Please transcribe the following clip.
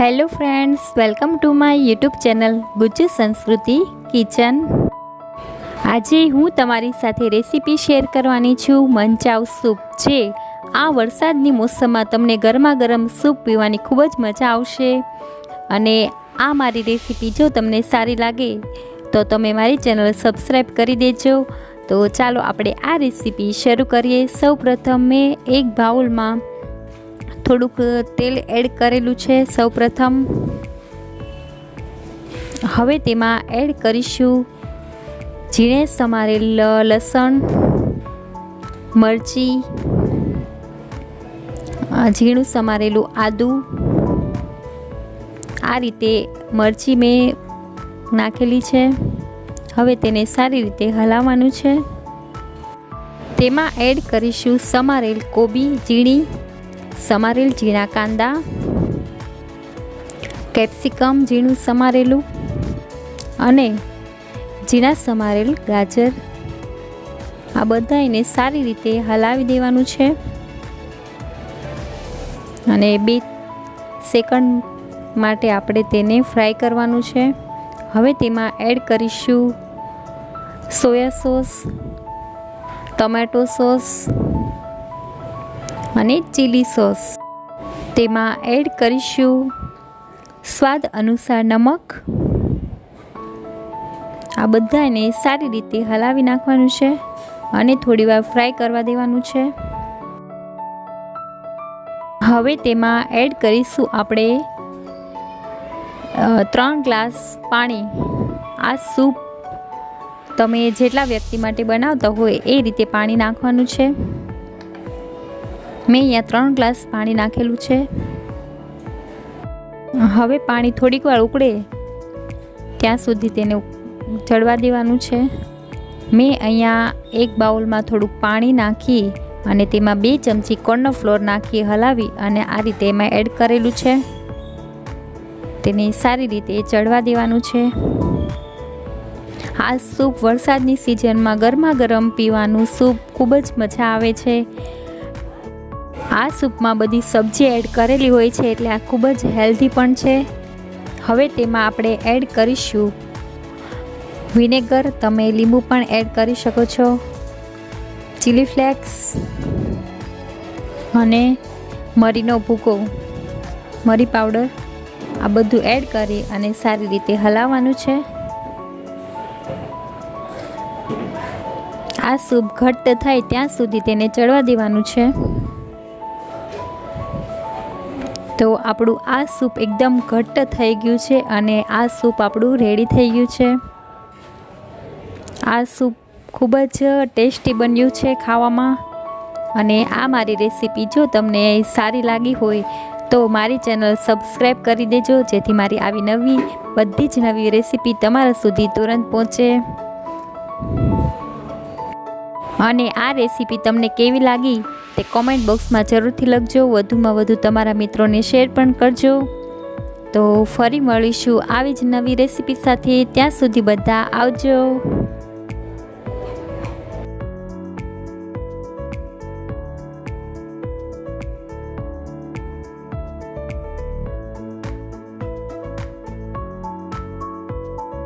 Hello friends welcome to my YouTube channel Gujju Sanskriti kitchen આજે હું તમારી સાથે રેસીપી શેર કરવાની છું, મંચાવ સૂપ જે આ વરસાદની મોસમમાં તમને ગરમા ગરમ સૂપ પીવાની ખૂબ જ મજા આવશે. અને આ મારી રેસીપી જો તમને સારી લાગે, તો તમે મારી ચેનલ સબસ્ક્રાઈબ કરી દેજો. તો ચાલો આપણે આ રેસીપી શરૂ કરીએ. સૌ પ્રથમ મેં એક બાઉલમાં થોડુંક તેલ એડ કરેલું છે. સૌપ્રથમ હવે તેમાં એડ કરીશું ઝીણે સમારેલ લસણ, મરચી ઝીણું સમારેલું આદું. આ રીતે મરચી મેં નાખેલી છે. હવે તેને સારી રીતે હલાવવાનું છે. તેમાં એડ કરીશું સમારેલ કોબી, ઝીણી સમારેલ ઝીણા કાંદા, કેપ્સિકમ ઝીણું સમારેલું અને ઝીણા સમારેલ ગાજર. આ બધા એને સારી રીતે હલાવી દેવાનું છે. અને બે સેકન્ડ માટે આપણે તેને ફ્રાય કરવાનું છે. હવે તેમાં એડ કરીશું સોયા સોસ, ટમેટો સોસ અને ચીલી સોસ તેમાં એડ કરીશું સ્વાદ અનુસાર નમક. આ બધાને સારી રીતે હલાવી નાખવાનું છે અને થોડીવાર ફ્રાય કરવા દેવાનું છે. હવે તેમાં એડ કરીશું આપણે ત્રણ ગ્લાસ પાણી. આ સૂપ તમે જેટલા વ્યક્તિ માટે બનાવતા હોય એ રીતે પાણી નાખવાનું છે. મેં અહીંયા ત્રણ ગ્લાસ પાણી નાખેલું છે. હવે પાણી થોડીક વાર ઉકળે. ત્યાં સુધી તેને ચડવા દેવાનું છે. મેં અહીંયા એક બાઉલમાં થોડુંક પાણી નાખી અને તેમાં બે ચમચી કોર્ન ફ્લોર નાખી હલાવી અને આ રીતે એમાં એડ કરેલું છે. તેને સારી રીતે ચડવા દેવાનું છે. આ સૂપ વરસાદની સિઝનમાં ગરમા ગરમ પીવાનું સૂપ ખૂબ જ મજા આવે છે. આ સૂપમાં બધી સબ્જી એડ કરેલી હોય છે એટલે આ ખૂબ જ હેલ્ધી પણ છે. હવે તેમાં આપણે એડ કરીશું. વિનેગર, તમે લીંબુ પણ એડ કરી શકો છો. ચીલી ફ્લેક્સ અને મરીનો ભૂકો. મરી પાવડર. આ બધું એડ કરી અને સારી રીતે હલાવવાનું છે. આ સૂપ ઘટ્ટ થાય ત્યાં સુધી તેને ચડવા દેવાનું છે. તો આપણું આ સૂપ એકદમ ઘટ્ટ થઈ ગયું છે અને આ સૂપ આપણું રેડી થઈ ગયું છે. આ સૂપ ખૂબ જ ટેસ્ટી બન્યું છે ખાવામાં. અને આ મારી રેસીપી જો તમને સારી લાગી હોય તો મારી ચેનલ સબસ્ક્રાઈબ કરી દેજો, જેથી મારી આવી નવી, બધી જ નવી રેસીપી તમારા સુધી તુરંત પહોંચે. અને આ રેસીપી તમને કેવી લાગી? તે કોમેન્ટ બોક્સમાં જરૂરથી લખજો. વધુમાં વધુ તમારા મિત્રોને શેર પણ કરજો. તો ફરી મળીશું આવી જ નવી રેસીપી સાથે. ત્યાં સુધી બધા આવજો.